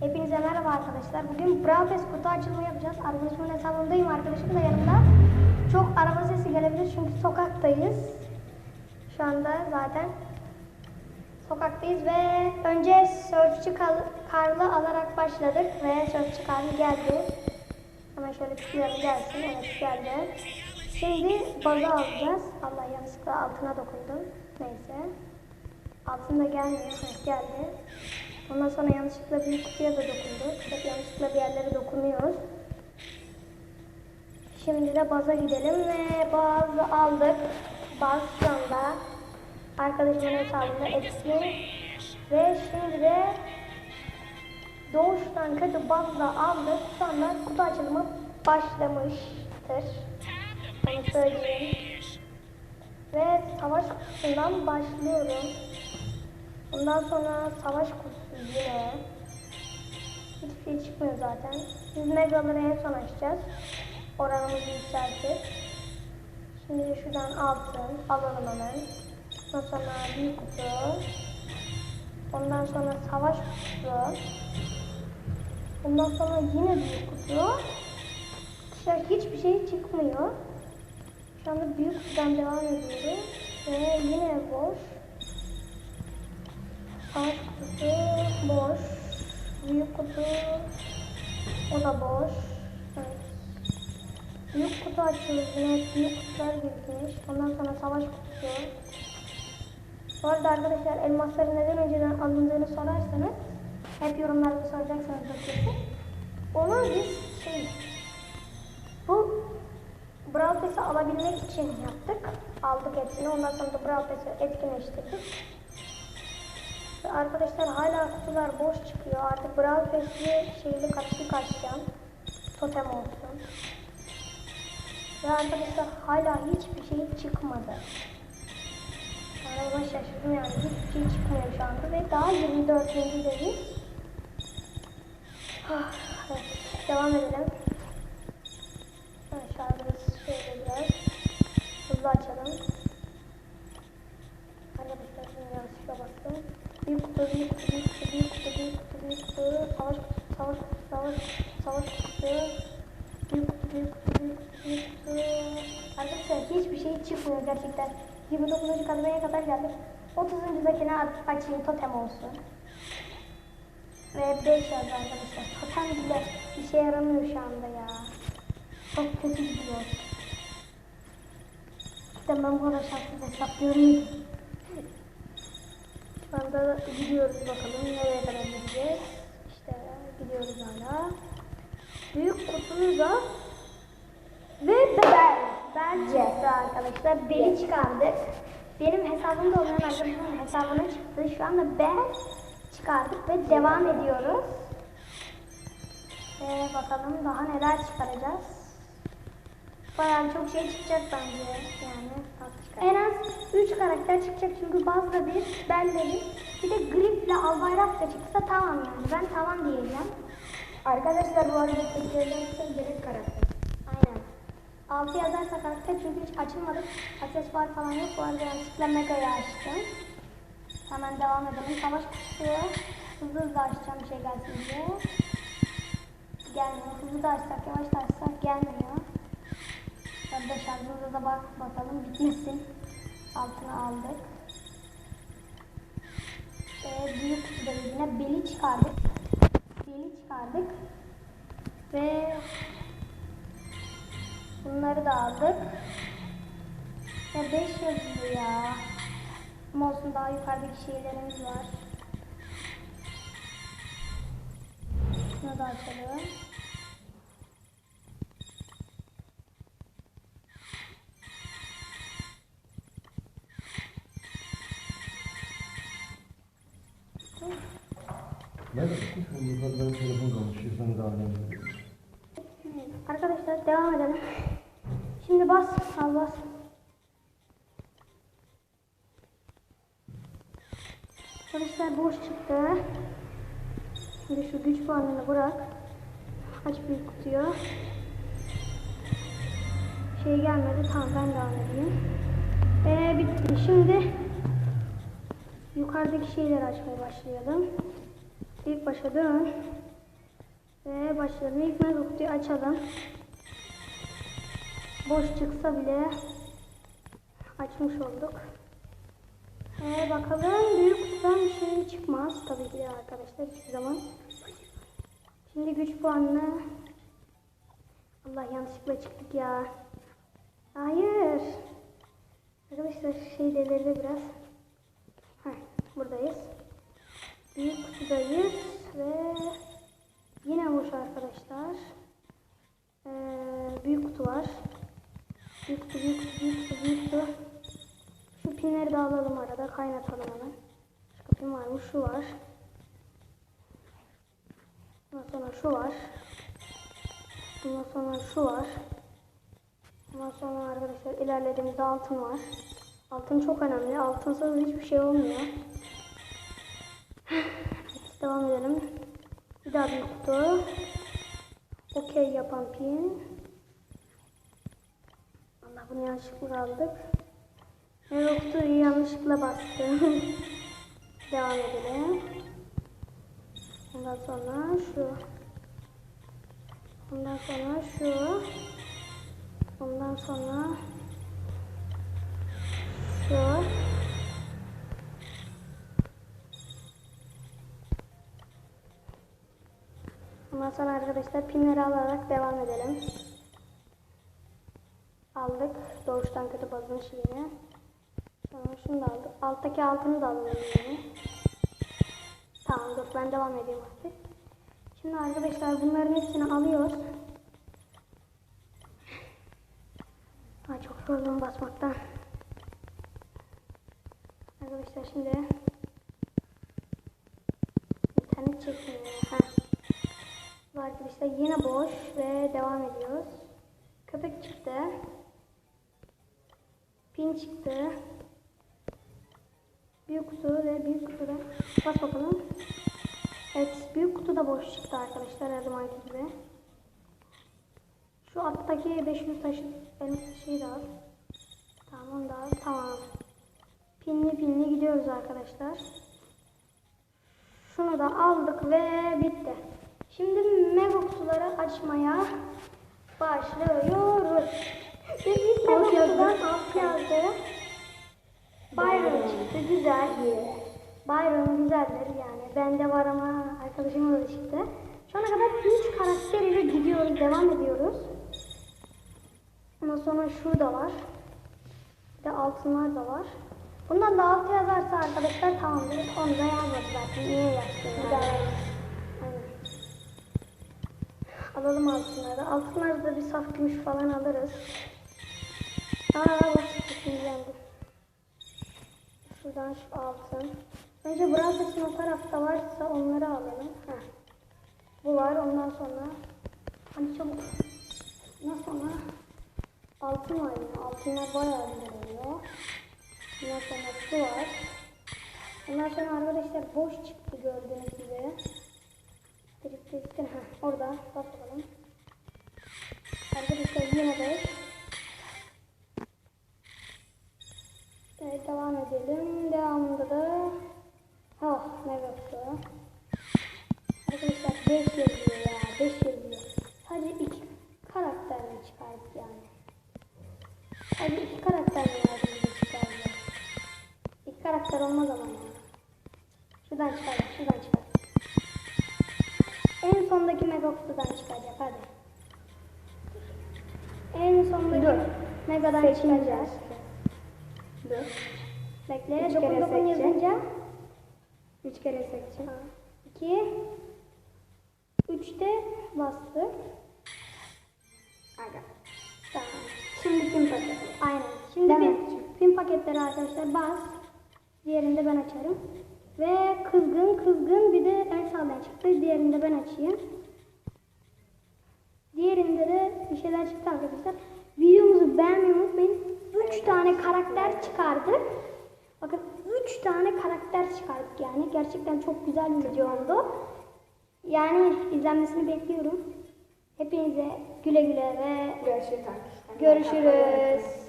Hepinize merhaba arkadaşlar. Bugün Brawl Pass kutu açılımı yapacağız. Arkadaşımın hesabındayım. Arkadaşım da yanımda. Çok araba sesi gelebilir çünkü sokaktayız. Şu anda zaten sokaktayız ve önce Kar- Karlı alarak başladık ve Surfçı Karlı geldi. Hemen şöyle tutuyorum gelsin. Evet geldi. Şimdi bazı alacağız. Allah yanlışlıkla altına dokundum. Neyse. Altında gelmiyor. Heh, geldi. Ondan sonra yanlışlıkla büyük kutuya da dokunduk. Hep yanlışlıkla bir yerlere dokunuyoruz. Şimdi de baza gidelim ve baz aldık. Baz şu anda arkadaşımın hesabında eksi. Ve şimdi de doğuştan kötü bazla aldık. Şu anda kutu açılımı başlamıştır. Onu söyleyeyim. Ve savaş kutusundan başlıyorum. Ondan sonra savaş kutusu yine. Hiçbir şey çıkmıyor zaten. Biz megaları en son açacağız. Oranımızı yükseltip. Şimdi şuradan altın alalım hemen. Ondan sonra büyük kutu. Ondan sonra savaş kutusu. Ondan sonra yine büyük kutu. Dışarı hiçbir şey çıkmıyor. Şu anda büyük kutudan devam ediyoruz. Ve yine boş. Alt kutu boş. Büyük kutu o da boş. Evet. Büyük kutu açıyoruz yine büyük kutular girmiş. Ondan sonra savaş kutusu. Bu arada arkadaşlar elmasları neden önceden alındığını sorarsanız hep yorumlarda soracaksınız kesin. Onu biz şey bu Brawl alabilmek için yaptık. Aldık hepsini. Ondan sonra da Brawl Pass'i etkinleştirdik. Arkadaşlar hala kutular boş çıkıyor. Artık Brawl Pass'i şeyli karışık açacağım. Totem olsun. Ve arkadaşlar hala hiçbir şey çıkmadı. Yani buna şaşırdım yani. Hiçbir şey çıkmıyor şu anda. Ve daha 24. deviz. Ah, evet. Devam edelim. Savaş savaş savaş, savaş. Arkadaşlar hiçbir şey çıkmıyor gerçekten. 29. kademeye kadar geldik. 30. dakine açayım totem olsun. Ve 5 yazdı arkadaşlar. Totem bile işe yaramıyor şu anda ya. Çok kötü gidiyor. İşte ben bu arada şanssız hesaplıyorum. Şu anda gidiyoruz bakalım nereye kadar gideceğiz. İşte gidiyoruz hala. Büyük kutumuzda ve bel. Bence arkadaşlar beli çıkardık. Benim hesabımda olan arkadaşımın hesabına çıktı. Şu anda bel çıkardık ve devam ediyoruz. Ve bakalım daha neler çıkaracağız. Bayağı çok şey çıkacak bence yani. 3 karakter çıkacak çünkü bazı bir belleri bir de grip ile albayrak da çıksa tamam yani. Ben tamam diyeceğim. Arkadaşlar bu arada Türkiye'den gerek karakter. Aynen. 6 yazarsa karakter çünkü hiç açılmadı. Aksesuar falan yok. Bu arada yanlışlıkla Mega'yı açtım. Hemen devam edelim. Savaş kutusu. Hızlı hızlı açacağım bir şey gelsin diye. Gelmiyor. Hızlı da açsak, yavaş da açsak gelmiyor. Şurada şarjımıza da bak bakalım bitmesin. Altına aldık. Ee, büyük yine beli çıkardık. Beli çıkardık. Ve bunları da aldık. Ya 5 yazıyor ya. Ama daha yukarıdaki şeylerimiz var. Şunu da açalım. Arkadaşlar devam edelim. Şimdi bas, al bas. Arkadaşlar boş çıktı. Şimdi şu güç puanını bırak. Aç büyük kutuyu. Şey gelmedi. Tamam ben devam edeyim. Ee, bitti. Şimdi yukarıdaki şeyleri açmaya başlayalım. İlk başa dön. Ve başlayalım. İlk mega kutuyu açalım. Boş çıksa bile açmış olduk. Ee, bakalım büyük kutudan bir şey çıkmaz tabii ki de arkadaşlar hiçbir zaman. Şimdi güç puanını Allah yanlışlıkla çıktık ya. Hayır. Arkadaşlar şey delirdi biraz. Heh, buradayız. Büyük kutudayız ve yine boş arkadaşlar. Ee, büyük kutu var. Büyük kutu, büyük kutu, büyük kutu, büyük kutu. Şu pinleri de alalım arada kaynatalım hemen. Başka pin var mı? Şu var. Ondan sonra şu var. Ondan sonra şu var. Ondan sonra arkadaşlar ilerlediğimizde altın var. Altın çok önemli. Altınsız hiçbir şey olmuyor. Devam edelim. Bir daha bir kutu. Okey yapan pin. Allah bunu yanlışlıkla aldık. Ve kutuyu yanlışlıkla bastım. devam edelim. Ondan sonra şu. Ondan sonra şu. Ondan sonra şu. Ondan sonra arkadaşlar pinleri alarak devam edelim. Aldık. Doğuştan kötü bazın şeyini. Sonra şunu da aldık. Alttaki altını da alalım yine. Tamam dur ben devam edeyim artık. Şimdi arkadaşlar bunların hepsini alıyoruz. Ay çok yoruldum basmaktan. Arkadaşlar şimdi internet çekmiyor. Ha. Arkadaşlar yine boş ve devam ediyoruz. Köpek çıktı. Pin çıktı. Büyük kutu ve büyük kutuda bas bakalım. Evet büyük kutu da boş çıktı arkadaşlar her zamanki gibi. Şu alttaki 500 taşı elmas şeyi de al. Tamam da. Tamam. Pinli pinli gidiyoruz arkadaşlar. Şunu da aldık ve bitti. Şimdi mega kutuları açmaya başlıyoruz. Ve ilk mega kutudan alt yazdı. Byron çıktı. Güzel. Byron güzeldir yani. Bende var ama arkadaşıma da çıktı. Şu ana kadar 3 karakter ile gidiyoruz. Devam ediyoruz. Ondan sonra şurada var. Bir de altınlar da var. Bundan da altı yazarsa arkadaşlar tamamdır. Onu da yazmadı zaten. Niye yazsın? Yani? Alalım altınları. Altınları da bir saf gümüş falan alırız. Aa basit düşüneceğim. Şuradan şu altın. Önce Brazzers o tarafta varsa onları alalım. Heh. Bu var ondan sonra. Hani çabuk. Ondan sonra altın var yine. Altınlar bayağı güzel oluyor. Ondan sonra su var. Ondan sonra arkadaşlar boş çıktı gördüğünüz gibi. Direkt heh, orada bak bakalım. Arkadaşlar yine beş. Evet devam edelim. Devamında da oh ne yoktu. Arkadaşlar 5 yazıyor ya 5 yazıyor. Sadece iki karakter mi çıkardık yani? Sadece iki karakter mi lazım bize çıkardı? İki karakter olmaz ama ya. Şuradan çıkardık şuradan çıkardık. En sondaki mega kutudan çıkacak hadi. En sondaki Dur. megadan çıkacak. Dur. Bekle. Üç Dokun dokun yazınca. Üç kere seçeceğim. 2 3'te bastık. Aga. Tamam. Şimdi pin paket. Aynen. Şimdi Ben pin, pin paketleri arkadaşlar bas. Diğerini de ben açarım. Ve kızgın kızgın bir de en sağdan çıktı. Diğerini de ben açayım. Diğerinde de bir şeyler çıktı arkadaşlar. Videomuzu beğenmeyi unutmayın. 3 tane karakter çıkardık. Bakın 3 tane karakter çıkardık yani. Gerçekten çok güzel bir video oldu. Yani izlenmesini bekliyorum. Hepinize güle güle ve Görüşürüz arkadaşlar. görüşürüz.